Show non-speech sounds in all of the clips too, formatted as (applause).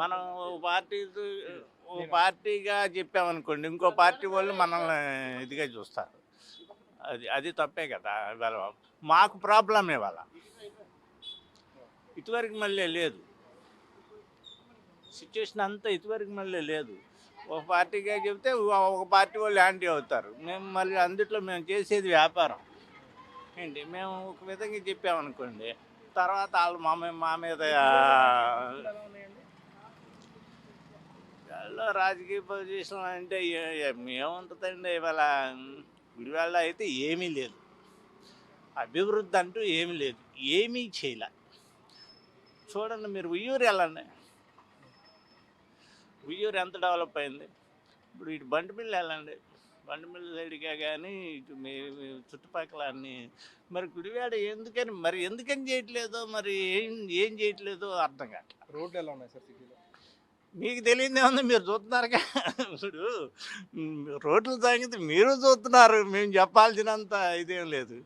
మనం పార్టీ ఓ పార్టీగా చెప్పామనుకోండి ఇంకో పార్టీ వాళ్ళు మనల్ని ఇదిగా చూస్తారు. అది అది తప్పే కదా. ఇవాళ మాకు ప్రాబ్లం ఇవాళ. ఇటువరకు మళ్ళీ లేదు. సిచ్యువేషన్ అంతా ఇటువరకు మళ్ళీ లేదు. ఒక పార్టీగా చెప్తే ఒక పార్టీ వాళ్ళు యాంటీ అవుతారు. మేము మళ్ళీ అందుట్లో మేము చేసేది వ్యాపారం. ఏంటి? మేము ఒక విధంగా చెప్పామనుకోండి తర్వాత వాళ్ళు మా మా మీద వాళ్ళ రాజకీయ పొజిషన్ అంటే ఏముంటుందండి ఇవాళ. గుడివాళ్ళ అయితే ఏమీ లేదు. అభివృద్ధి అంటూ ఏమీ లేదు. ఏమీ చేయలే. చూడండి మీరు ఉయ్యూరు వెళ్ళండి. ఉయ్యూరు ఎంత డెవలప్ అయింది? ఇప్పుడు ఇటు బండిమిల్లి వెళ్ళండి. బండిమిల్లి సైడ్గా కానీ ఇటు మీ చుట్టుపక్కల అన్ని. మరి గుడివాడ ఎందుకని మరి ఎందుకని చేయట్లేదో మరి ఏం ఏం చేయట్లేదో అర్థం కావట్లేదు రోడ్లు ఎలా ఉన్నాయి సార్? మీకు తెలియదే ఉంది మీరు చూస్తున్నారుగా. ఇప్పుడు రోడ్ల సంగతి మీరు చూస్తున్నారు మేము చెప్పాల్సినంత ఇదేం లేదు.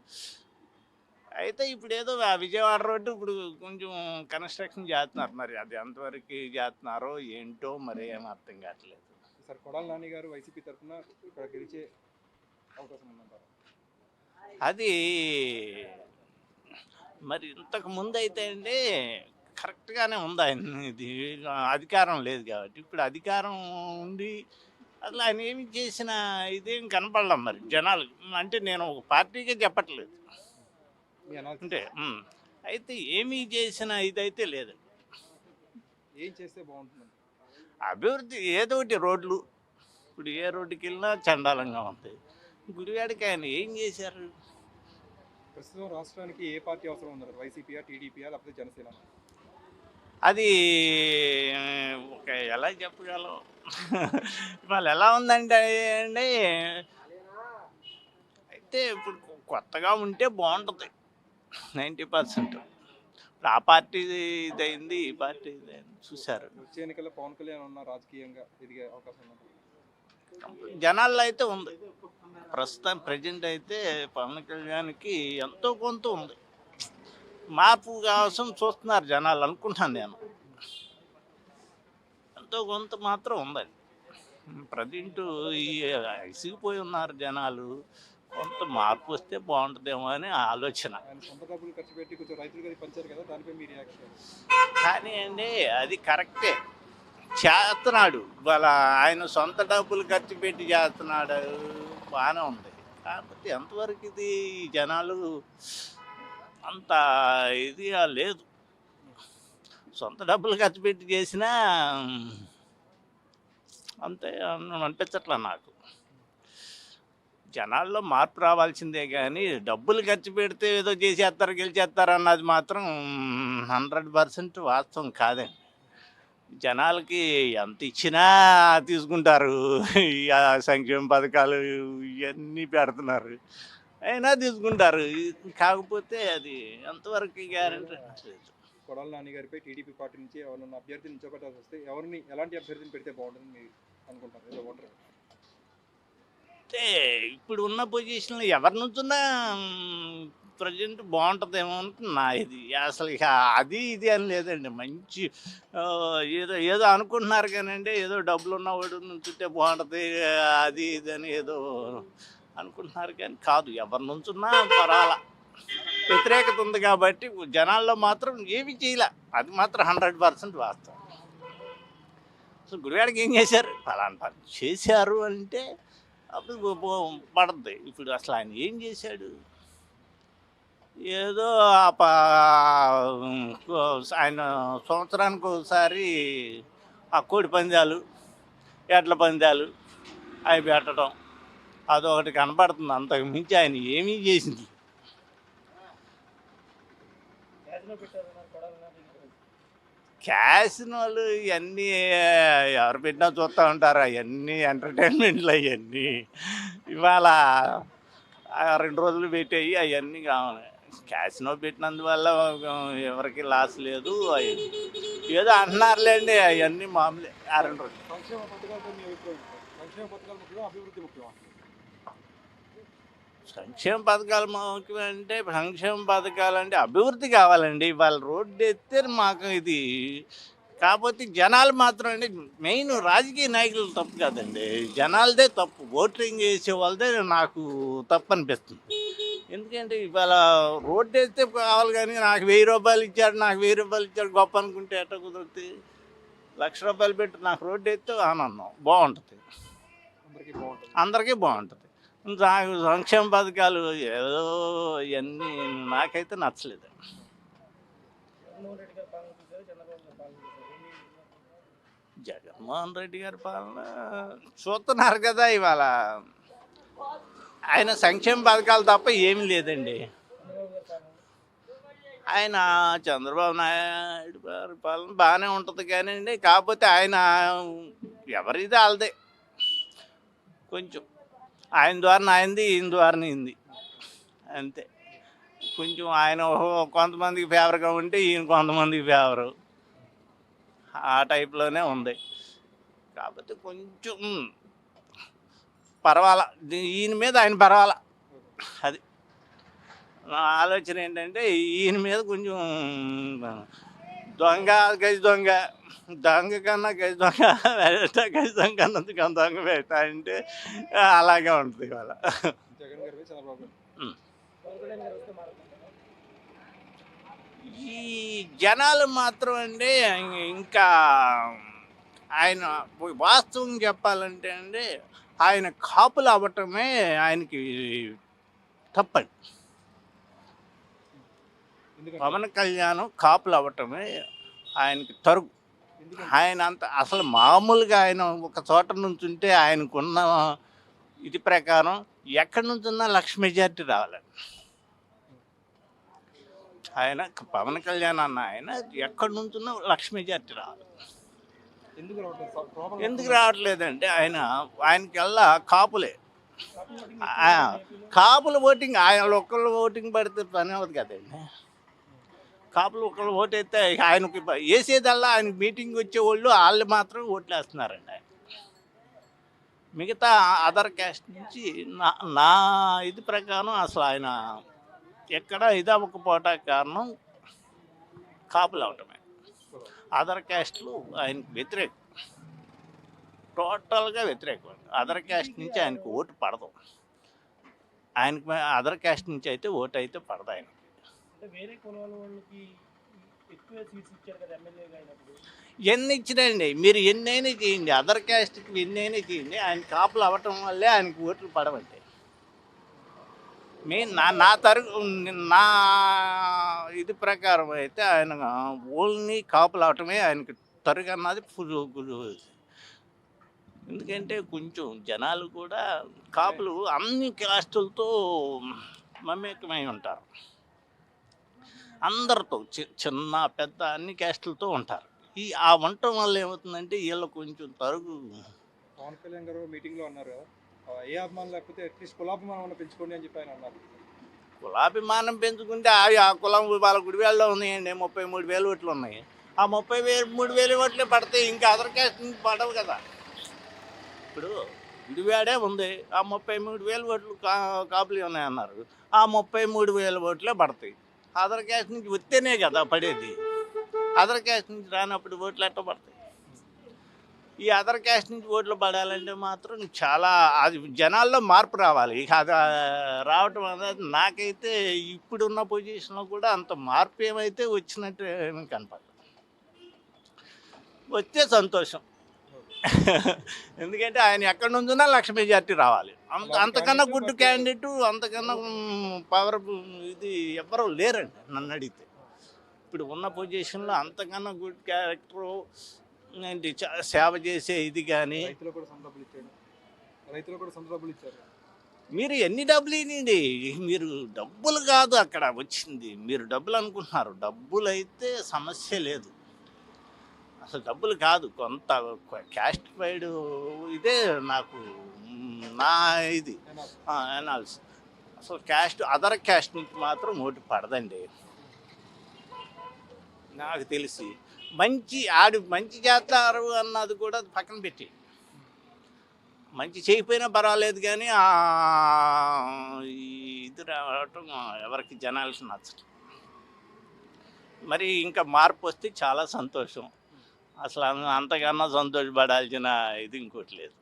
అయితే ఇప్పుడు ఏదో విజయవాడ రోడ్డు ఇప్పుడు కొంచెం కన్స్ట్రక్షన్ చేస్తున్నారు. మరి అది ఎంతవరకు చేస్తున్నారో ఏంటో మరి ఏం అర్థం కావట్లేదు. సార్ కొడాల నాని గారు వైసీపీ తరఫున ఇక్కడ గెలిచే అవకాశం ఉందంటారు? అది మరి ఇంతకు ముందు అయితే అండి కరెక్ట్గానే ఉంది? ఆయన ఇది అధికారం లేదు కాబట్టి. ఇప్పుడు అధికారం ఉండి అసలు ఆయన ఏమి చేసిన ఇదేం కనపడలేం మరి జనాలు. అంటే నేను ఒక పార్టీకే చెప్పట్లేదు. అంటే అయితే ఏమీ చేసిన ఇదైతే లేదు. ఏం చేస్తే బాగుంటుందండి అభివృద్ధి ఏదో ఒకటి రోడ్లు. ఇప్పుడు ఏ రోడ్డుకి వెళ్ళినా చండాలంగా ఉంది గుడివాడికి ఆయన ఏం చేశారు? ప్రస్తుతం రాష్ట్రానికి ఏ పార్టీ అవసరం ఉందంటారు వైసీపీయా టీడీపీయా లేకపోతే జనసేన? అది ఒక ఎలా చెప్పగలం? (laughs) వాళ్ళు ఎలా ఉందంటే అండి అయితే ఇప్పుడు కొత్తగా ఉంటే బాగుంటుంది. Ninety percent. ఇప్పుడు ఆ పార్టీ ఇదైంది ఈ పార్టీ ఇదైంది. చూశారు. వచ్చే ఎన్నికల్లో పవన్ కళ్యాణ్ ఉన్న రాజకీయంగా ఎదిగే అవకాశం ఉందంటారు జనాల్లో అయితే ఉంది. ప్రస్తుతం ప్రజెంట్ అయితే పవన్ కళ్యాణ్కి ఎంతో కొంత ఉంది. మార్పు కోసం చూస్తున్నారు జనాలు అనుకుంటాను నేను. ఎంతో కొంత మాత్రం ఉందండి. ప్రజెంటు ఈ ఇసిగిపోయి ఉన్నారు జనాలు. కొంత మార్పు వస్తే బాగుంటుందేమో అని ఆలోచన. కానీ అండి అది కరెక్టే. చేస్తున్నాడు. వాళ్ళ ఆయన సొంత డబ్బులు ఖర్చు పెట్టి చేస్తున్నాడు. బాగానే ఉంది. కాకపోతే ఎంతవరకు ఇది జనాలు అంత ఇదిగా లేదు. సొంత డబ్బులు ఖర్చు పెట్టి చేసినా అంతే అన్న- నాకు. జనాల్లో మార్పు రావాల్సిందే కానీ డబ్బులు ఖర్చు పెడితే ఏదో చేసేస్తారు గెలిచేస్తారు అన్నది మాత్రం హండ్రెడ్ పర్సెంట్ వాస్తవం కాదండి జనాలకి ఎంత ఇచ్చినా తీసుకుంటారు. సంక్షేమ పథకాలు ఇవన్నీ పెడుతున్నారు. అయినా తీసుకుంటారు. కాకపోతే అది ఎంతవరకు గ్యారంటీ కొడాల నాని గారిపై టీడీపీ పార్టీ నుంచి ఎవరైనా అభ్యర్థిని నిలబెట్టాల్సి వస్తే ఎవరిని ఎలాంటి అభ్యర్థిని పెడితే బాగుంటుంది మీరు అనుకుంటారు? ఓటర్. అంటే ఇప్పుడు ఉన్న పొజిషన్లో ఎవరి నుంచున్నా ప్రజెంట్ బాగుంటుందేమో నా ఇది అసలు ఇక అది ఇది అని లేదండి. మంచి ఏదో ఏదో అనుకుంటున్నారు కానండి. ఏదో డబ్బులు ఉన్నవాడు నుంచుంటే బాగుంటుంది అది ఇది అని ఏదో అనుకుంటున్నారు కానీ కాదు ఎవరి నుంచున్నా పర్వాలా వ్యతిరేకత ఉంది కాబట్టి జనాల్లో మాత్రం ఏమి చేయలే. అది మాత్రం హండ్రెడ్ పర్సెంట్ వాస్తవం. సో గుడివాడికి ఏం చేశారు? ఫలానా పని చేశారు అంటే అప్పుడు బో- పడుతుంది ఇప్పుడు అసలు ఆయన ఏం చేశాడు? ఏదో ఆ ఆయన సంవత్సరానికి ఒకసారి ఆ కోడి పందాలు ఎడ్ల పందాలు అవి పెట్టడం. అదొకటి కనపడుతుంది అంతకు మించి ఆయన ఏమీ చేసింది. వాళ్ళు ఇవన్నీ ఎవరు పెట్టినా చూస్తూ ఉంటారు. అవన్నీ ఎంటర్టైన్మెంట్లు అవన్నీ. ఇవాళ రెండు రోజులు పెట్టాయి అవన్నీ కావాలి. క్యాసినో పెట్టినందువల్ల ఎవరికి లాస్ లేదు. అవి ఏదో అంటున్నారులేండి అవన్నీ మామూలే. ఆ రెండు రోజులు. సంక్షేమ పథకాలు అభివృద్ధి ముఖ్యమా? సంక్షేమ పథకాలు ముఖ్యం అంటే సంక్షేమ పథకాలు అంటే అభివృద్ధి కావాలండి. వాళ్ళ రోడ్డు ఎత్తే మాకు ఇది. కాకపోతే జనాలు మాత్రం అండి మెయిన్ రాజకీయ నాయకులు తప్పు కాదండి. జనాలదే తప్పు. ఓటింగ్ వేసే వాళ్ళదే నాకు తప్పు అనిపిస్తుంది ఎందుకంటే ఇవాళ రోడ్డు వేస్తే కావాలి కానీ నాకు వెయ్యి రూపాయలు ఇచ్చాడు నాకు వెయ్యి రూపాయలు ఇచ్చాడు గొప్ప అనుకుంటే ఎట్ట కుదురుతుంది లక్ష రూపాయలు పెట్టి నాకు రోడ్డు వేస్తే ఆనందం బాగుంటుంది. అందరికీ బాగుంటుంది. నాకు సంక్షేమ పథకాలు ఏదో ఇవన్నీ నాకైతే నచ్చలేదు. జగన్మోహన్ రెడ్డి గారి పాలన చూస్తున్నారు కదా ఇవాళ. ఆయన సంక్షేమ పథకాలు తప్ప ఏమీ లేదండి. ఆయన చంద్రబాబు నాయుడు గారి పాలన బాగానే ఉంటుంది కానీ అండి కాకపోతే ఆయన ఎవరిది వాళ్ళదే. కొంచెం ఆయన ద్వారా ఆయనది ఈయన ద్వారా ఈయనది అంతే. కొంచెం ఆయన కొంతమందికి ఫేవర్గా ఉంటే ఈయన కొంతమందికి ఫేవరు ఆ టైప్లోనే ఉంది. కాకపోతే కొంచెం పర్వాలా. ఈయన మీద ఆయన పర్వాలా. అది. నా ఆలోచన ఏంటంటే ఈయన మీద కొంచెం దొంగ గజ దొంగ దొంగ కన్నా గజ దొంగ వేట గజ దొంగ కన్నా దొంగ వేట అంటే అలాగే ఉంటుంది ఇవాళ. ఈ జనాలు మాత్రం అండి ఇంకా ఆయన వాస్తవం చెప్పాలంటే అండి ఆయన కాపులు అవ్వటమే ఆయనకి తప్పండి పవన్ కళ్యాణ్ కాపులు అవ్వటమే ఆయనకి తరుగు. ఆయన అంత అసలు మామూలుగా ఆయన ఒక చోట నుంచి ఉంటే ఆయనకున్న ఇది ప్రకారం ఎక్కడి నుంచున్నా లక్ష మెజార్టీ రావాలండి ఆయన పవన్ కళ్యాణ్ అన్న ఆయన ఎక్కడి నుంచున్నా లక్ష మెజార్టీ రావాలి. ఎందుకు రావట్లేదంటే ఆయన ఆయనకెల్లా కాపులే. కాపుల ఓటింగ్ ఆయన ఒక్కళ్ళు ఓటింగ్ పడితే పని అవ్వదు కదండి. కాపులు ఒకళ్ళు ఓటు ఆయనకి వేసేదల్లా ఆయన మీటింగ్ వచ్చేవాళ్ళు వాళ్ళు మాత్రం ఓట్లు వేస్తున్నారండి ఆయన. మిగతా అదర్ క్యాస్ట్ నుంచి నా నా ఇది ప్రకారం అసలు ఆయన ఎక్కడ ఇది అవ్వకపోవటం కారణం కాపులు అవటమే అదర్ క్యాస్ట్లు ఆయనకు వ్యతిరేకం. టోటల్గా వ్యతిరేకం. అదర్ క్యాస్ట్ నుంచి ఆయనకు ఓటు పడదు. ఆయనకు అదర్ క్యాస్ట్ నుంచి అయితే ఓటు అయితే పడదు ఆయన అంటే వేరే కులాల వాళ్ళకి ఎక్కువ సీట్స్ ఇచ్చారు కదా ఎమ్మెల్యేగా అయినప్పుడు ఎన్ని ఇచ్చినండి మీరు ఎన్నైనా చేయండి అదర్ క్యాస్ట్కి ఎన్నైనా చేయండి ఆయన కాపులు అవ్వటం వల్లే ఆయనకు ఓట్లు పడవండి. మీ నా నా తరగు నా ఇది ప్రకారం అయితే ఆయన ఓన్లీ కాపులు అవటమే ఆయనకి తరుగు అన్నది ఫుల్- ఫుల్ ఎందుకంటే కొంచెం జనాలు కూడా కాపులు అన్ని క్యాస్టులతో మమేకమై ఉంటారు. అందరితో చిన్న పెద్ద అన్ని క్యాస్టులతో ఉంటారు. ఈ ఆ ఉండటం వల్ల ఏమవుతుందంటే వీళ్ళు కొంచెం తరుగు. పవన్ కళ్యాణ్ గారు మీటింగ్లో అన్నారు కదా ఆ, ఏ అభిమానం లేకపోతే అట్లీస్ట్ కులాభిమానం పెంచుకోండి అని చెప్పి ఆయన అన్నారు. కులాభిమానం పెంచుకుంటే ఆ ఆ కులం వాళ్ళ గుడివేళ్ళలో ఉన్నాయండి ముప్పై మూడు వేలు ఓట్లు ఉన్నాయి. ఆ ముప్పై వేలు మూడు వేలు ఓట్లే పడతాయి ఇంకా అదర్ క్యాస్ట్ పడవు కదా. ఇప్పుడు గుడివాడే ఉంది ఆ ముప్పై మూడు వేలు ఓట్లు కా కాపులు ఉన్నాయన్నారు. ఆ ముప్పై మూడు వేల ఓట్లే పడతాయి. అదర్ క్యాస్ట్ నుంచి వస్తేనే కదా పడేది. అదర్ క్యాస్ట్ నుంచి రానప్పుడు ఓట్లు ఎట్ట పడతాయి? ఈ అదర్ క్యాస్ట్ నుంచి ఓట్లు పడాలంటే మాత్రం చాలా అది జనాల్లో మార్పు రావాలి. ఇక అది రావటం అనేది నాకైతే ఇప్పుడున్న పొజిషన్లో కూడా అంత మార్పు ఏమైతే వచ్చినట్టు ఏమీ కనపడదు. వస్తే సంతోషం. (laughs) ఎందుకంటే ఆయన ఎక్కడి నుంచున్నా లక్ష మెజార్టీ రావాలి. అంత అంతకన్నా గుడ్ క్యాండిడేట్ అంతకన్నా పవర్ ఇది ఎవ్వరూ లేరండి నన్ను అడిగితే. ఇప్పుడు ఉన్న పొజిషన్లో అంతకన్నా గుడ్ క్యారెక్టరు ఏంటి సేవ చేసే ఇది కానీ మీరు ఎన్ని డబ్బులు ఇవ్వండి మీరు డబ్బులు కాదు అక్కడ వచ్చింది. మీరు డబ్బులు అనుకుంటున్నారు. డబ్బులు అయితే సమస్య లేదు. అసలు డబ్బులు కాదు. కొంత క్యాస్ట్ వైడ్ ఇదే నాకు నా ఇది. ఏమన్నా అసలు క్యాస్ట్ అదర్ క్యాస్ట్ నుంచి మాత్రం ఓటు పడదండి. నాకు తెలిసి మంచి ఆడు మంచి చేస్తారు అన్నది కూడా పక్కన పెట్టి. మంచి చేయకపోయినా పర్వాలేదు కానీ ఇది రావటం ఎవరికి జనాలకి నచ్చదు. మరి ఇంకా మార్పు వస్తే చాలా సంతోషం. అసలు అంతకన్నా సంతోషపడాల్సిన ఇది ఇంకోటి లేదు.